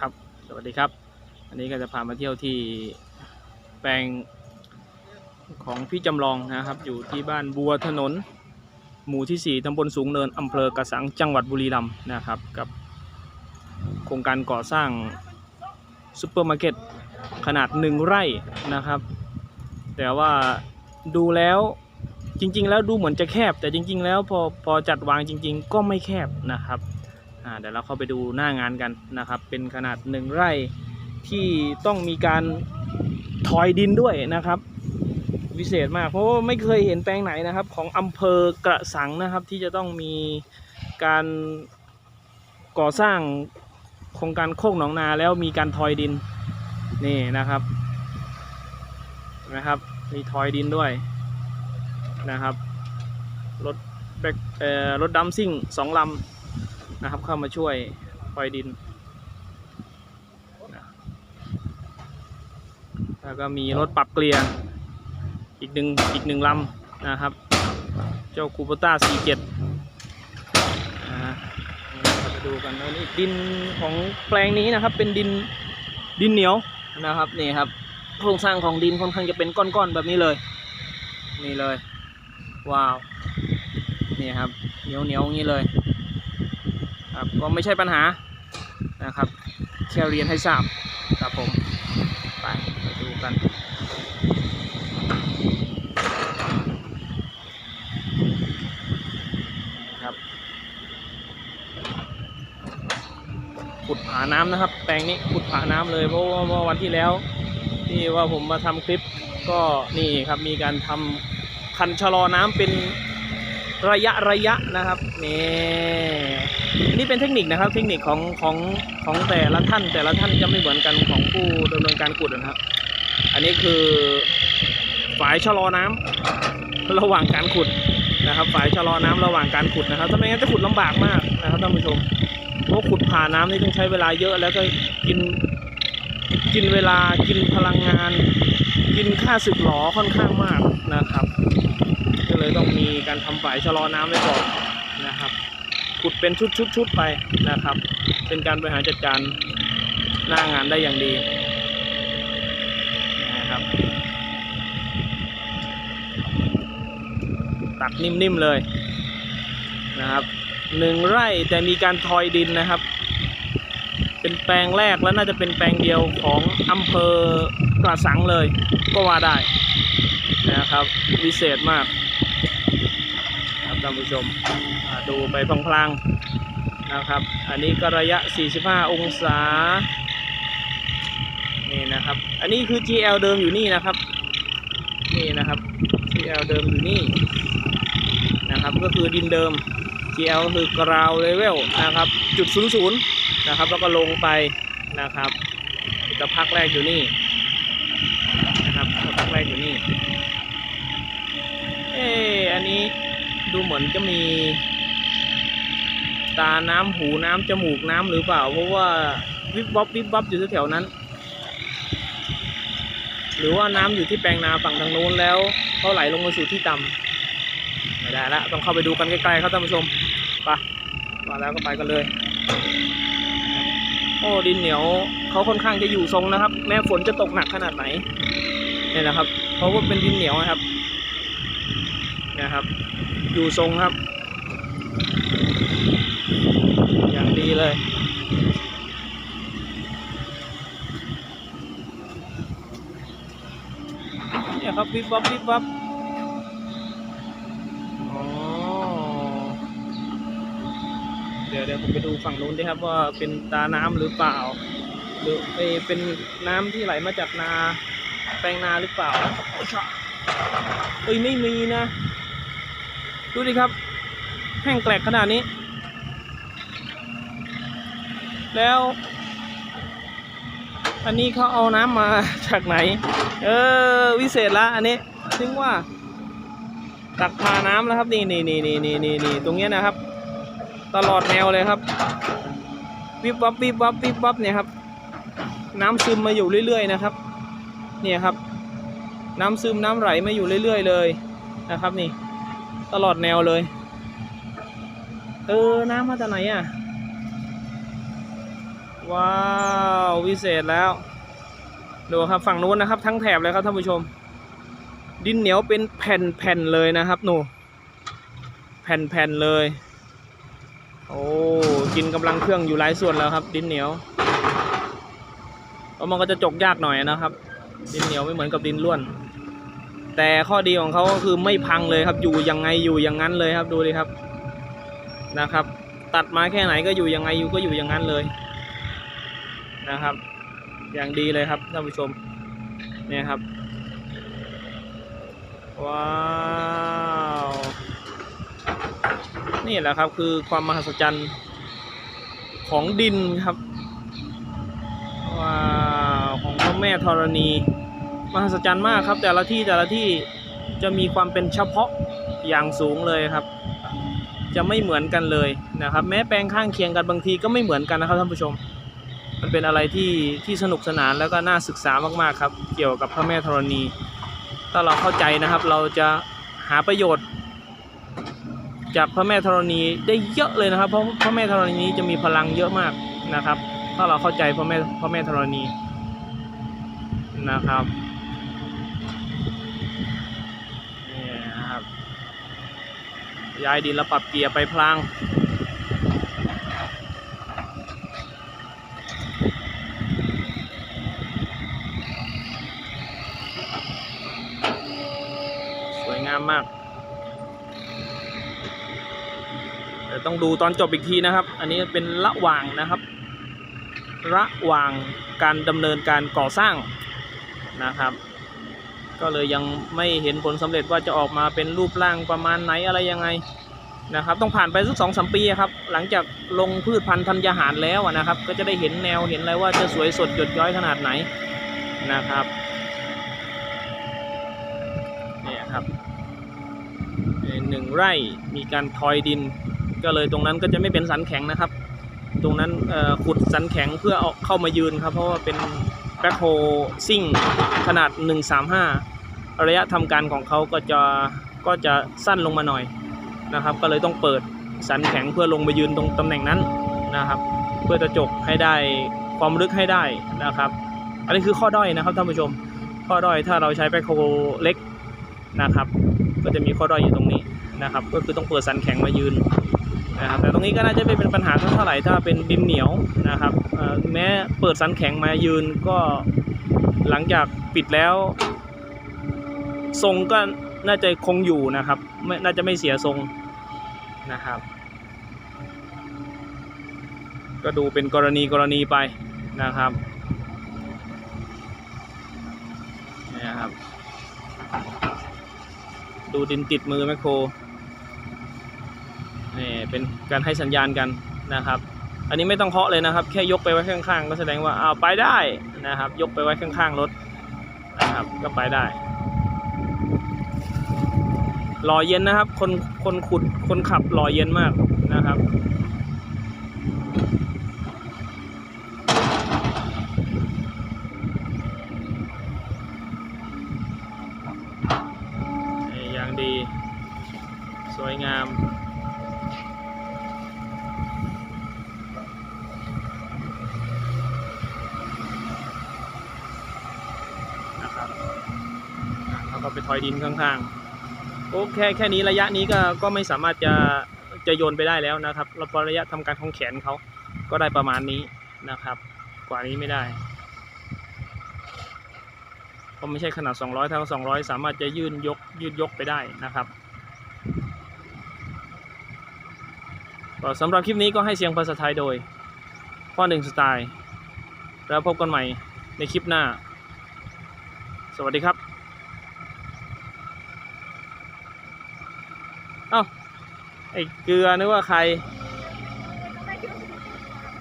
ครับ สวัสดีครับ อันนี้ก็จะพามาเที่ยวที่แปลงของพี่จำลองนะครับ อยู่ที่บ้านบัวถนน หมู่ที่ 4 ตำบลสูงเนินอำเภอกระสังจังหวัดบุรีรัมย์นะครับ กับโครงการก่อสร้างซูเปอร์มาร์เก็ตขนาดหนึ่งไร่นะครับ แต่ว่าดูแล้วจริง ๆ แล้วดูเหมือนจะแคบ แต่จริง ๆ แล้วพอพอจัดวางจริง ๆ ก็ไม่แคบนะครับ อ่าเดี๋ยวเราเข้าไปดูหน้างานกันนะครับ เป็นขนาดหนึ่งไร่ที่ต้องมีการถอยดินด้วยนะครับวิเศษมากเพราะว่าไม่เคยเห็นแปลงไหนนะครับ ของอำเภอกระสังนะครับ ที่จะต้องมีการก่อสร้างโครงการโคกหนองนาแล้วมีการทอยดินนี่นะครับนะครับ มีทอยดินด้วยนะครับรถแบกเอ่อรถดัมซิ่งสองลำ นะครับ เข้ามาช่วยปล่อยดินนะแล้วก็มีรถปรับเกลียร์อีกหนึ่งอีกหนึ่งลำนะครับ เจ้าคูปต้า47นะฮะเราดูกันแล้วนี่ดินของแปลงนี้นะครับ เป็นดินดินเหนียวนะครับนี่ครับโครงสร้างของดินค่อนข้างจะเป็นก้อนๆแบบนี้เลย นี่เลย ว้าว นี่ครับเหนียวเหนียวๆอย่างนี้เลย ครับก็ไม่ใช่ปัญหานะครับแค่เรียนให้ทราบครับผมไปไปดูกันครับขุดผาน้ำนะครับ แปลงนี้ขุดผาน้ำเลยเพราะว่าเมื่อวันที่แล้วที่ว่าผมมาทำคลิปก็นี่ครับมีการทำคันชะลอน้ำเป็นระยะระยะนะครับนี่ นี่เป็นเทคนิคนะครับเทคนิคของของของแต่ละท่าน แต่ละท่านจะไม่เหมือนกันของผู้ดำเนินการขุดนะครับ อันนี้คือฝายชะลอน้ำระหว่างการขุดนะครับฝายชะลอน้ำระหว่างการขุดนะครับถ้าไม่งั้นจะขุดลำบากมากนะครับท่านผู้ชมเพราะขุดผ่าน้ำนี่ต้องใช้เวลาเยอะแล้วก็กินกินเวลากินพลังงาน กินค่าสึกหรอค่อนข้างมากนะครับ ก็เลยต้องมีการทำฝายชะลอน้ำไว้ก่อนนะครับ ขุดเป็นชุดๆๆไปนะครับ เป็นการบริหารจัดการหน้างานได้อย่างดีนะครับตักนิ่มๆเลยนะครับหนึ่งไร่แต่มีการทอยดินนะครับ เป็นแปลงแรกและน่าจะเป็นแปลงเดียวของอำเภอกระสังเลย ก็ว่าได้นะครับ วิเศษมาก ท่านผู้ชมดูไปพลางๆนะครับ อันนี้ก็ระยะ 45 องศา นี่นะครับ อันนี้คือ GL เดิมอยู่นี่นะครับ นี่นะครับ GL เดิมอยู่นี่นะครับ ก็คือดินเดิม GL คือกราวเลเวลนะครับจุด00นะครับ แล้วก็ลงไปนะครับจะพักแรกอยู่นี่นะครับพักแรกอยู่นี่ เอออันนี้ ดูเหมือนจะมี ตาน้ำหูน้ำจมูกน้ำหรือเปล่า เพราะว่าวิบวับวิบวับอยู่แถวนั้น หรือว่าน้ำอยู่ที่แปลงนาฝั่งทางโน้นแล้วเขาไหลลงมาสู่ที่ต่ำไม่ได้ละต้องเข้าไปดูกันใกล้ๆครับท่านผู้ชมไปมาแล้วก็ไปกันเลยโอ้ดินเหนียวเขาค่อนข้างจะอยู่ทรงนะครับ แม้ฝนจะตกหนักขนาดไหนเนี่ยนะครับเพราะว่าเป็นดินเหนียวนะครับ นะครับ อยู่ทรงครับ อย่างดีเลย เนี่ยครับวิบวับวิบวับอ๋อเดี๋ยวเดี๋ยวผมไปดูฝั่งนู้นดิครับว่าเป็นตาน้ำหรือเปล่า หรือเอเป็นน้ำที่ไหลมาจากนาแปลงนาหรือเปล่าเอ้ยไม่มีนะ ดูดิครับ แห้งแกลกขนาดนี้ แล้ว อันนี้เขาเอาน้ำมาจากไหน เออ วิเศษละอันนี้ถึงว่า ตักพาน้ำแล้วครับ นี่นี่นี่นี่นี่นี่นี่ตรงเนี้ยนะครับ ตลอดแนวเลยครับวิบวับวิบวับวิบวับเนี่ยครับ น้ำซึมมาอยู่เรื่อย ๆ นะครับ เนี่ยครับ น้ำซึมน้ำไหลมาอยู่เรื่อย ๆ เลยนะครับนี่ ตลอดแนวเลย เออ น้ำมาจากไหนอะ ว้าววิเศษแล้ว ดูครับฝั่งนู้นนะครับ ทั้งแถบเลยครับท่านผู้ชม ดินเหนียวเป็นแผ่นๆเลยนะครับหนู แผ่นๆเลย โอ้กินกำลังเครื่องอยู่หลายส่วนแล้วครับ ดินเหนียวเพราะมันก็จะจกยากหน่อยนะครับ ดินเหนียวไม่เหมือนกับดินล้วน แต่ข้อดีของเขาก็คือไม่พังเลยครับ อยู่ยังไงอยู่อย่างนั้นเลยครับดูดิครับนะครับ ตัดมาแค่ไหนก็อยู่ยังไงอยู่ก็อยู่อย่างนั้นเลยนะครับ อย่างดีเลยครับท่านผู้ชมเนี่ยครับว้าวนี่แหละครับคือความมหัศจรรย์ของดินครับว้าวของพระแม่ธรณี มหัศจรรย์มากครับ แต่ละที่แต่ละที่จะมีความเป็นเฉพาะอย่างสูงเลยครับ จะไม่เหมือนกันเลยนะครับ แม้แปลงข้างเคียงกันบางทีก็ไม่เหมือนกันนะครับท่านผู้ชม มันเป็นอะไรที่ที่สนุกสนานแล้วก็น่าศึกษามากๆครับ เกี่ยวกับพระแม่ธรณี ถ้าเราเข้าใจนะครับ เราจะหาประโยชน์ จากพระแม่ธรณีได้เยอะเลยนะครับ เพราะพระแม่ธรณีจะมีพลังเยอะมากนะครับ ถ้าเราเข้าใจพระแม่พระแม่ธรณีนะครับนี่นะครับ ย้ายดินแล้วปรับเกียร์ไปพลางสวยงามมากแต่ต้องดูตอนจบอีกทีนะครับ อันนี้เป็นระหว่างนะครับ ระหว่างการดำเนินการก่อสร้างนะครับ ก็เลยยังไม่เห็นผลสำเร็จว่าจะออกมาเป็นรูปร่างประมาณไหนอะไรยังไงนะครับ ต้องผ่านไปสักสองสามปีครับ หลังจากลงพืชพันธุ์ธัญญาหารแล้วนะครับ ก็จะได้เห็นแนวเห็นอะไรว่าจะสวยสดหยดย้อยขนาดไหนนะครับเนี่ยครับหนึ่งไร่มีการทอยดิน ก็เลยตรงนั้นก็จะไม่เป็นสันแข็งนะครับ ตรงนั้นเออขุดสันแข็งเพื่อเอาเข้ามายืนครับ เพราะว่าเป็น แบ็คโฮซิ่งขนาด 135 ระยะทำการของเขาก็จะก็จะสั้นลงมาหน่อยนะครับ ก็เลยต้องเปิดสันแข็งเพื่อลงมายืนตรงตำแหน่งนั้นนะครับ เพื่อจะจกให้ได้ความลึกให้ได้นะครับ อันนี้คือข้อด้อยนะครับท่านผู้ชม ข้อด้อยถ้าเราใช้แบ็คโฮเล็กนะครับ ก็จะมีข้อด้อยอยู่ตรงนี้นะครับ ก็คือต้องเปิดสันแข็งมายืน นะครับแต่ตรงนี้ก็น่าจะไม่เป็นปัญหาเท่าไหร่ถ้าเป็นดินเหนียวนะครับแม้เปิดสันแข็งมายืนก็หลังจากปิดแล้ว ทรงก็น่าจะคงอยู่นะครับไม่น่าจะไม่เสียทรงนะครับ ก็ดูเป็นกรณีกรณีไปนะครับนี่นะครับ ดูดินติดมือแมคโคร นี่เป็นการให้สัญญาณกันนะครับ อันนี้ไม่ต้องเคาะเลยนะครับ แค่ยกไปไว้ข้างๆ ก็แสดงว่าอ้าวไปได้นะครับ ยกไปไว้ข้างๆรถนะครับ ก็ไปได้หล่อเย็นนะครับ คนคนขุดคนขับหล่อเย็นมากนะครับอย่างดี สวยงาม นะครับอะแล้วก็ไป ทอยดินข้างๆโอเคแค่นี้ระยะนี้ก็ก็ไม่สามารถจะจะโยนไปได้แล้วนะครับแล้วพอระยะทำการของแขนเขาก็ได้ประมาณนี้นะครับ กว่านี้ไม่ได้เพราะไม่ใช่ขนาด 200ถ้า200 สามารถจะยื่นยกยืดยกไปได้นะครับก็สำหรับคลิปนี้ก็ให้เสียงภาษาไทยโดยพ่อหนึ่งสไตล์ แล้วพบกันใหม่ในคลิปหน้า สวัสดีครับ เอ้า ไอ้ เกลือนึกว่าใคร